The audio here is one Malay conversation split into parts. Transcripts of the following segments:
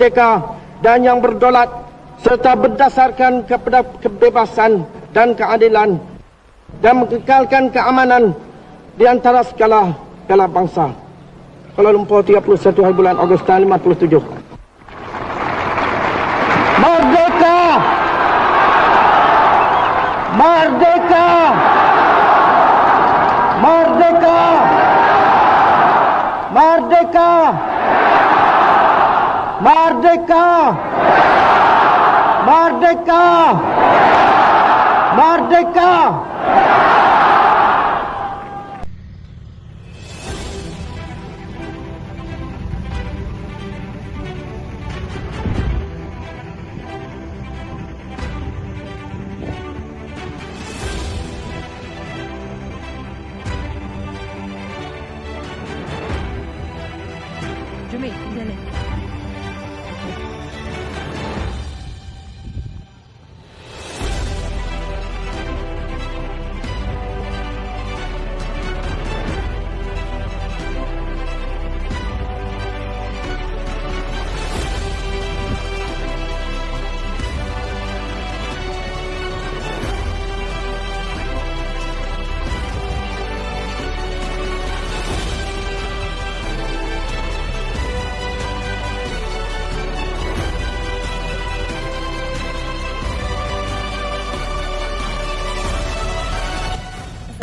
merdeka dan yang berdaulat serta berdasarkan kepada kebebasan dan keadilan dan mengekalkan keamanan di antara segala segala bangsa. Kuala Lumpur 31 hari bulan Ogos tahun 57. Merdeka! Merdeka! Merdeka! Merdeka! Merdeka! Merdeka! Jom,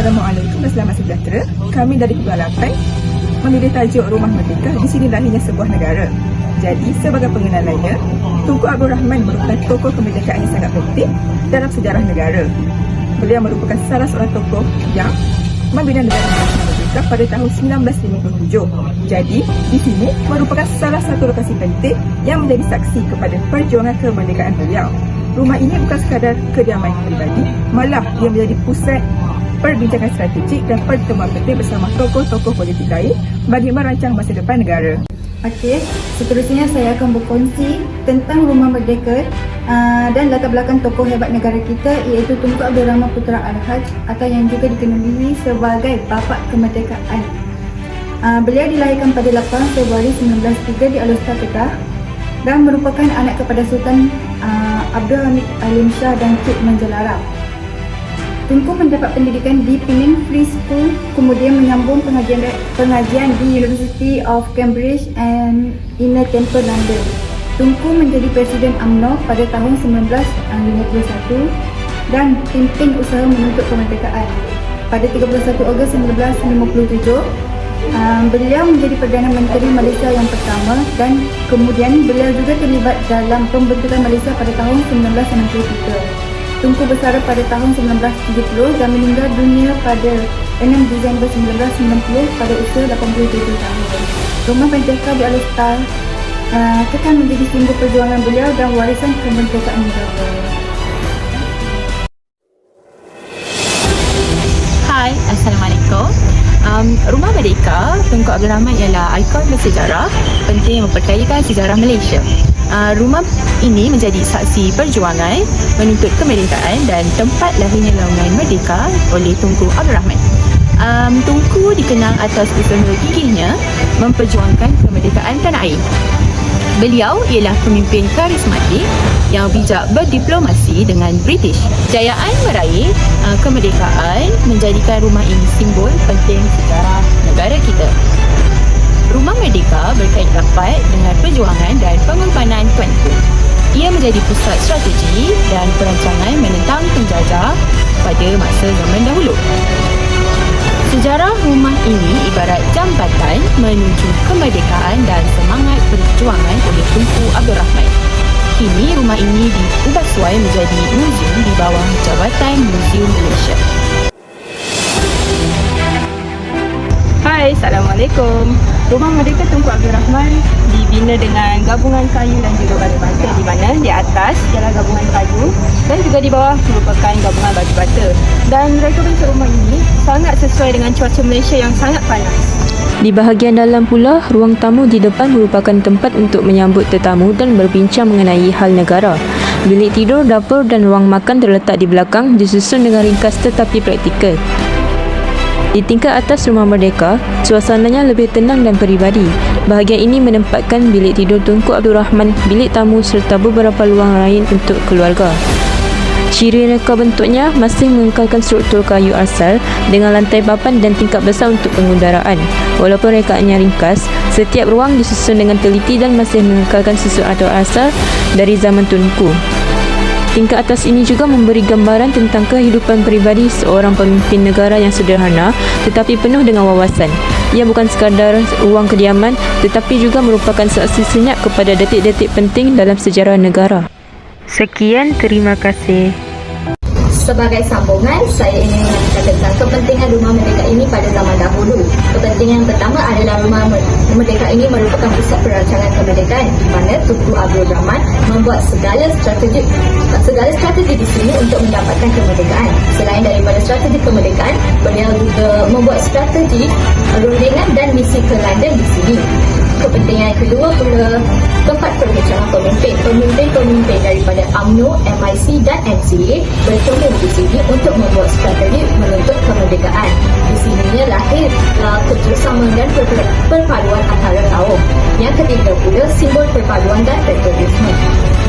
Assalamualaikum dan selamat sejahtera. Kami dari Kuala Lapan memilih tajuk Rumah Merdeka. Di sini lahirnya sebuah negara. Jadi, sebagai pengenalannya, Tunku Abdul Rahman merupakan tokoh kemerdekaan yang sangat penting dalam sejarah negara. Beliau merupakan salah seorang tokoh yang membina negara Merdeka pada tahun 1957. Jadi, di sini merupakan salah satu lokasi penting yang menjadi saksi kepada perjuangan kemerdekaan beliau. Rumah ini bukan sekadar kediaman peribadi, malah ia menjadi pusat perbincangan strategik dan pertemuan penting bersama tokoh-tokoh politik lain bagi merancang masa depan negara. Okey, seterusnya saya akan berkongsi tentang Rumah Merdeka uh, dan latar belakang tokoh hebat negara kita iaitu Tunku Abdul Rahman Putra Al-Haj atau yang juga dikenali sebagai Bapa Kemerdekaan. Uh, beliau dilahirkan pada 8 Februari 1903 di Alustar Kedah dan merupakan anak kepada Sultan uh, Abdul Hamid Alim Shah dan Cik Manjalara. Tunku mendapat pendidikan di Penang Free School kemudian menyambung pengajian pengajian di University of Cambridge and Inner Temple London. Tunku menjadi Presiden UMNO pada tahun 1951 dan pimpin usaha menuntut kemerdekaan. Pada 31 Ogos 1957, um, beliau menjadi Perdana Menteri Malaysia yang pertama dan kemudian beliau juga terlibat dalam pembentukan Malaysia pada tahun 1993. Tunku bersara pada tahun 1970 dan meninggal dunia pada 6 Disember 1990 pada usia 87 tahun. Rumah Merdeka di Alustar uh, kekal menjadi simbol perjuangan beliau dan warisan kemerdekaan negara. Hai, Assalamualaikum. Um, Rumah Merdeka Tunku Abdul Rahman ialah ikon bersejarah penting memperkayakan sejarah Malaysia. Uh, rumah ini menjadi saksi perjuangan menuntut kemerdekaan dan tempat lahirnya laungan merdeka oleh Tunku Abdul Rahman. Um, Tunku dikenal atas usaha gigihnya memperjuangkan kemerdekaan tanah air. Beliau ialah pemimpin karismatik yang bijak berdiplomasi dengan British. Jayaan meraih uh, kemerdekaan menjadikan rumah ini simbol penting sejarah negara kita. Rumah Merdeka berkait rapat dengan perjuangan dan pengorbanan Tuanku. Ia menjadi pusat strategi dan perancangan menentang penjajah pada masa zaman dahulu. Sejarah rumah ini ibarat jambatan menuju kemerdekaan dan semangat perjuangan oleh Tunku Abdul Rahman. Kini rumah ini diubah suai menjadi muzium di bawah Jabatan Muzium Malaysia. Assalamualaikum. Rumah Merdeka Tunku Abdul Rahman dibina dengan gabungan kayu dan juga batu bata di mana di atas ialah gabungan kayu dan juga di bawah merupakan gabungan batu bata. Dan reka bentuk rumah ini sangat sesuai dengan cuaca Malaysia yang sangat panas. Di bahagian dalam pula, ruang tamu di depan merupakan tempat untuk menyambut tetamu dan berbincang mengenai hal negara. Bilik tidur, dapur dan ruang makan terletak di belakang disusun dengan ringkas tetapi praktikal. Di tingkat atas Rumah Merdeka, suasananya lebih tenang dan peribadi. Bahagian ini menempatkan bilik tidur Tunku Abdul Rahman, bilik tamu serta beberapa ruang lain untuk keluarga. Ciri reka bentuknya masih mengekalkan struktur kayu asal dengan lantai papan dan tingkap besar untuk pengudaraan. Walaupun rekaannya ringkas, setiap ruang disusun dengan teliti dan masih mengekalkan susun atau asal dari zaman Tunku. Tingkat atas ini juga memberi gambaran tentang kehidupan peribadi seorang pemimpin negara yang sederhana tetapi penuh dengan wawasan. Ia bukan sekadar ruang kediaman tetapi juga merupakan saksi senyap kepada detik-detik penting dalam sejarah negara. Sekian, terima kasih. Sebagai sambungan, saya ingin mengatakan tentang kepentingan Rumah Merdeka ini pada zaman dahulu. Kepentingan pertama adalah Rumah Mer- Merdeka ini merupakan pusat perancangan kemerdekaan di mana Tunku Abdul Rahman membuat segala strategi segala strategi di sini untuk mendapatkan kemerdekaan. Selain daripada strategi kemerdekaan, beliau juga membuat strategi rundingan dan misi ke London di sini. Kepentingan kedua pula tempat perbincangan pemimpin. Pemimpin-pemimpin daripada UMNO, MIC dan MCA bertemu di sini untuk membuat strategi menuntut kemerdekaan. Di sininya lahir uh, kerjasama dan per- perpaduan antara kaum. Yang ketiga pula simbol perpaduan dan patriotisme.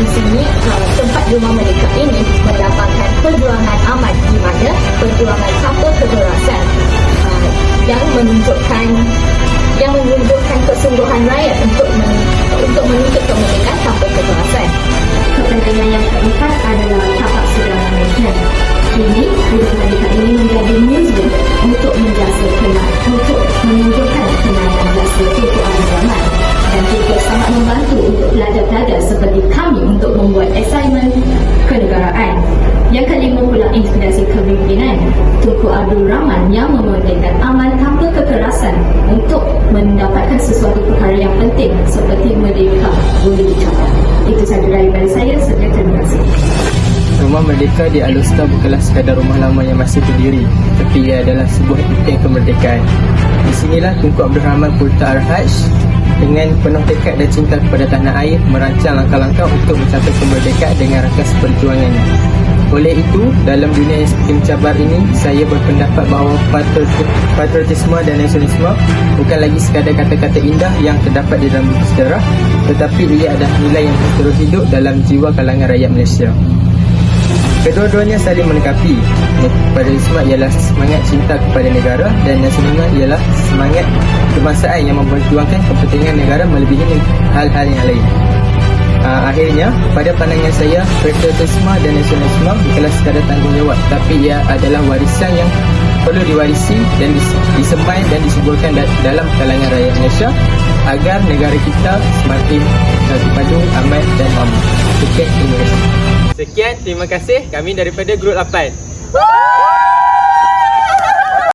Di sini uh, tempat rumah mereka ini mendapatkan perjuangan aman di mana perjuangan tanpa kekerasan uh, yang menunjukkan yang menunjukkan kesungguhan rakyat untuk men, untuk menuntut kemerdekaan tanpa kekerasan. Kepentingan yang keempat adalah tapak sejarah Malaysia. Kini, rumah merdeka ini menjadi museum untuk menjasa kenal, untuk menunjukkan kenangan jasa Abdul Rahman dan juga sangat membantu untuk pelajar-pelajar seperti kami untuk membuat assignment kenegaraan. Yang kelima pula inspirasi kepimpinan Tunku Abdul Rahman yang memerdekakan Rumah Merdeka di Alustar bukanlah sekadar rumah lama yang masih berdiri, tapi ia adalah sebuah impian kemerdekaan. Di sinilah Tunku Abdul Rahman Pulta Al-Hajj dengan penuh tekad dan cinta kepada tanah air merancang langkah-langkah untuk mencapai kemerdekaan dengan rangkas perjuangannya. Oleh itu, dalam dunia yang semakin mencabar ini, saya berpendapat bahawa patriot- patriotisme dan nasionalisme bukan lagi sekadar kata-kata indah yang terdapat di dalam sejarah, tetapi ia adalah nilai yang terus hidup dalam jiwa kalangan rakyat Malaysia. Kedua-duanya saling melengkapi. Patriotisme ialah semangat cinta kepada negara dan nasionalisme ialah semangat kebangsaan yang memperjuangkan kepentingan negara melebihi hal-hal yang lain. Uh, akhirnya, pada pandangan saya, patriotisme dan nasionalisme bukanlah sekadar tanggungjawab tapi ia adalah warisan yang perlu diwarisi dan dis- disemai dan disuburkan da- dalam kalangan rakyat Malaysia agar negara kita semakin padu, aman dan makmur. Sekian, terima kasih. Sekian, terima kasih. Kami daripada Grup 8.